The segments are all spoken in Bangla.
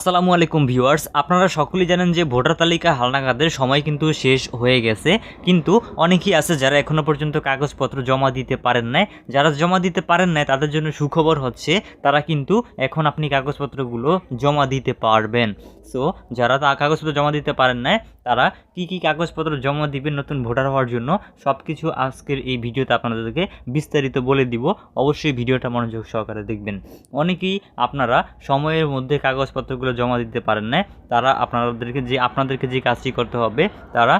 আসসালামু আলাইকুম ভিউয়ার্স। আপনারা সকলেই জানেন যে ভোটার তালিকা হালনাগাদের সময় কিন্তু শেষ হয়ে গেছে। কিন্তু অনেকেই আছে যারা এখনও পর্যন্ত কাগজপত্র জমা দিতে পারেন নাই। যারা জমা দিতে পারেন নাই, তাদের জন্য সুখবর হচ্ছে, তারা কিন্তু এখন আপনি কাগজপত্রগুলো জমা দিতে পারবেন। সো যারা তা কাগজপত্র জমা দিতে পারেন নাই, তারা কি কি কাগজপত্র জমা দিবেন নতুন ভোটার হওয়ার জন্য সব কিছু আজকের এই ভিডিওতে আপনাদেরকে বিস্তারিত বলে দিব। অবশ্যই ভিডিওটা মনোযোগ সহকারে দেখবেন। অনেকেই আপনারা সময়ের মধ্যে কাগজপত্রগুলো জমা দিতে পারেন না তারা আপনাদেরকে যে আপনাদেরকে যে কাজটি করতে হবে তারা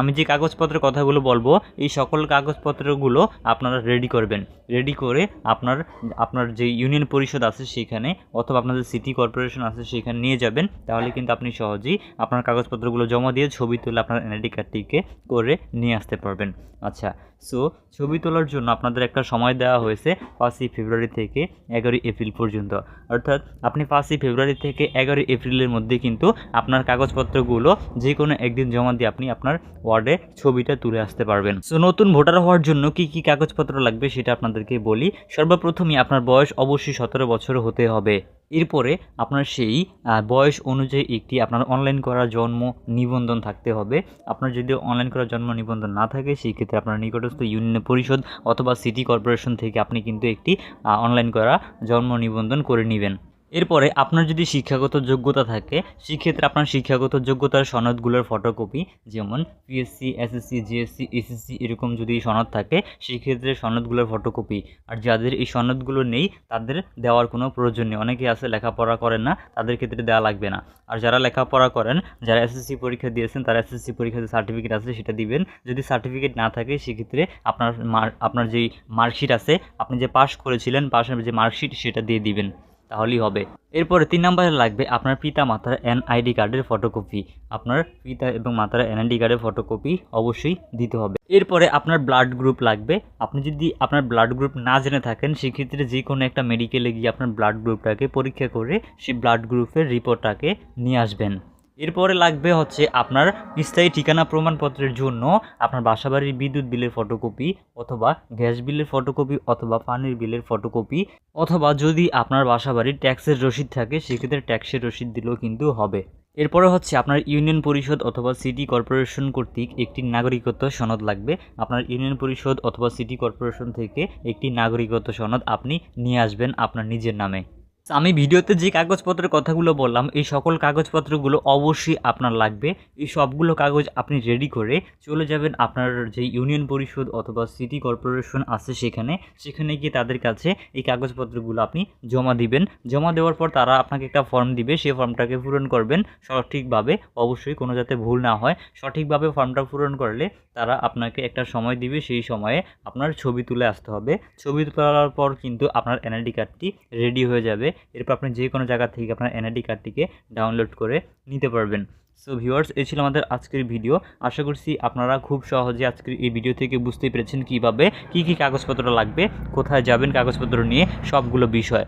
আমি যে কাগজপত্রের কথাগুলো বলব, এই সকল কাগজপত্রগুলো আপনারা রেডি করবেন। রেডি করে আপনার আপনার যে ইউনিয়ন পরিষদ আছে সেখানে অথবা আপনাদের সিটি কর্পোরেশন আছে সেখানে নিয়ে যাবেন। তাহলে কিন্তু আপনি সহজেই আপনার কাগজপত্রগুলো জমা দিয়ে ছবি তুলে আপনার এনআইডি কার্ডটিকে করে নিয়ে আসতে পারবেন। আচ্ছা সো ছবি তোলার জন্য আপনাদের একটা সময় দেওয়া হয়েছে পাঁচই ফেব্রুয়ারি থেকে এগারোই এপ্রিল পর্যন্ত। অর্থাৎ আপনি পাঁচই ফেব্রুয়ারি থেকে এগারোই এপ্রিলের মধ্যে কিন্তু আপনার কাগজপত্রগুলো যে কোনো একদিন জমা দিয়ে আপনি আপনার ওয়ার্ডে ছবিটা তুলে আসতে পারবেন। সো নতুন ভোটার হওয়ার জন্য কি কি কাগজপত্র লাগবে সেটা আপনাদেরকে বলি। সর্বপ্রথমই আপনার বয়স অবশ্যই সতেরো বছর হতে হবে। এরপরে আপনার সেই বয়স অনুযায়ী একটি আপনার অনলাইন করা জন্ম নিবন্ধন থাকতে হবে। আপনার যদি অনলাইন করা জন্ম নিবন্ধন না থাকে, সেই ক্ষেত্রে আপনার নিকটস্থ ইউনিয়ন পরিষদ অথবা সিটি কর্পোরেশন থেকে আপনি কিন্তু একটি অনলাইন করা জন্ম নিবন্ধন করে নেবেন। এরপরে আপনার যদি শিক্ষাগত যোগ্যতা থাকে, সেক্ষেত্রে আপনার শিক্ষাগত যোগ্যতার সনদগুলোর ফটোকপি যেমন পিএসসি এসএসসি জিএসসি এসএসসি এরকম যদি সনদ থাকে, সেক্ষেত্রে সনদগুলোর ফটোকপি আর যাদের এই সনদগুলো নেই, তাদের দেওয়ার কোনো প্রয়োজন নেই। অনেকে আছে লেখাপড়া করেন না, তাদের ক্ষেত্রে দেওয়া লাগবে না। আর যারা লেখাপড়া করেন, যারা এসএসসি পরীক্ষা দিয়েছেন, তারা এসএসসি পরীক্ষাতে সার্টিফিকেট আছে, সেটা দিবেন। যদি সার্টিফিকেট না থাকে, সেক্ষেত্রে আপনার আপনার যেই মার্কশিট আছে, আপনি যে পাস করেছিলেন পাশের যে মার্কশিট সেটা দিয়ে দিবেন। তাহলেই হবে। এরপরে তিন নম্বরে লাগবে আপনার পিতা মাতার এনআইডি কার্ডের ফটোকপি। আপনার পিতা এবং মাতার এনআইডি কার্ডের ফটোকপি অবশ্যই দিতে হবে। এরপরে আপনার ব্লাড গ্রুপ লাগবে। আপনি যদি আপনার ব্লাড গ্রুপ না জেনে থাকেন, সেক্ষেত্রে যে কোনো একটা মেডিকেলে গিয়ে আপনার ব্লাড গ্রুপটাকে পরীক্ষা করে সেই ব্লাড গ্রুপের রিপোর্টটাকে নিয়ে আসবেন। এরপরে লাগবে হচ্ছে আপনার স্থায়ী ঠিকানা প্রমাণপত্রের জন্য আপনার বাসাবাড়ির বিদ্যুৎ বিলের ফটোকপি অথবা গ্যাস বিলের ফটোকপি অথবা পানির বিলের ফটোকপি অথবা যদি আপনার বাসাবাড়ির ট্যাক্সের রসিদ থাকে, সেক্ষেত্রে ট্যাক্সের রসিদ দিলেও কিন্তু হবে। এরপরে হচ্ছে আপনার ইউনিয়ন পরিষদ অথবা সিটি কর্পোরেশন কর্তৃক একটি নাগরিকত্ব সনদ লাগবে। আপনার ইউনিয়ন পরিষদ অথবা সিটি কর্পোরেশন থেকে একটি নাগরিকত্ব সনদ আপনি নিয়ে আসবেন আপনার নিজের নামে। আমি ভিডিওতে যে কাগজপত্রের কথাগুলো বললাম, এই সকল কাগজপত্রগুলো অবশ্যই আপনার লাগবে। এই সবগুলো কাগজ আপনি রেডি করে চলে যাবেন আপনার যে ইউনিয়ন পরিষদ অথবা সিটি কর্পোরেশন আছে সেখানে। সেখানে গিয়ে তাদের কাছে এই কাগজপত্রগুলো আপনি জমা দিবেন। জমা দেওয়ার পর তারা আপনাকে একটা ফর্ম দিবে। সেই ফর্মটাকে পূরণ করবেন সঠিকভাবে। অবশ্যই কোনো যাতে ভুল না হয়, সঠিকভাবে ফর্মটা পূরণ করলে তারা আপনাকে একটা সময় দিবে। সেই সময়ে আপনার ছবি তুলে আসতে হবে। ছবি তোলার পর কিন্তু আপনার এনআইডি কার্ডটি রেডি হয়ে যাবে। এরপর আপনি যে কোনো জায়গা থেকে আপনার এনআইডি কার্ডটিকে ডাউনলোড করে নিতে পারবেন। সো ভিউয়ার্স এই ছিল আমাদের আজকের ভিডিও আশা করছি আপনারা খুব সহজে আজকের এই ভিডিও থেকে বুঝতে পেরেছেন কীভাবে কি কি কাগজপত্র লাগবে, কোথায় যাবেন কাগজপত্র নিয়ে, সবগুলো বিষয়।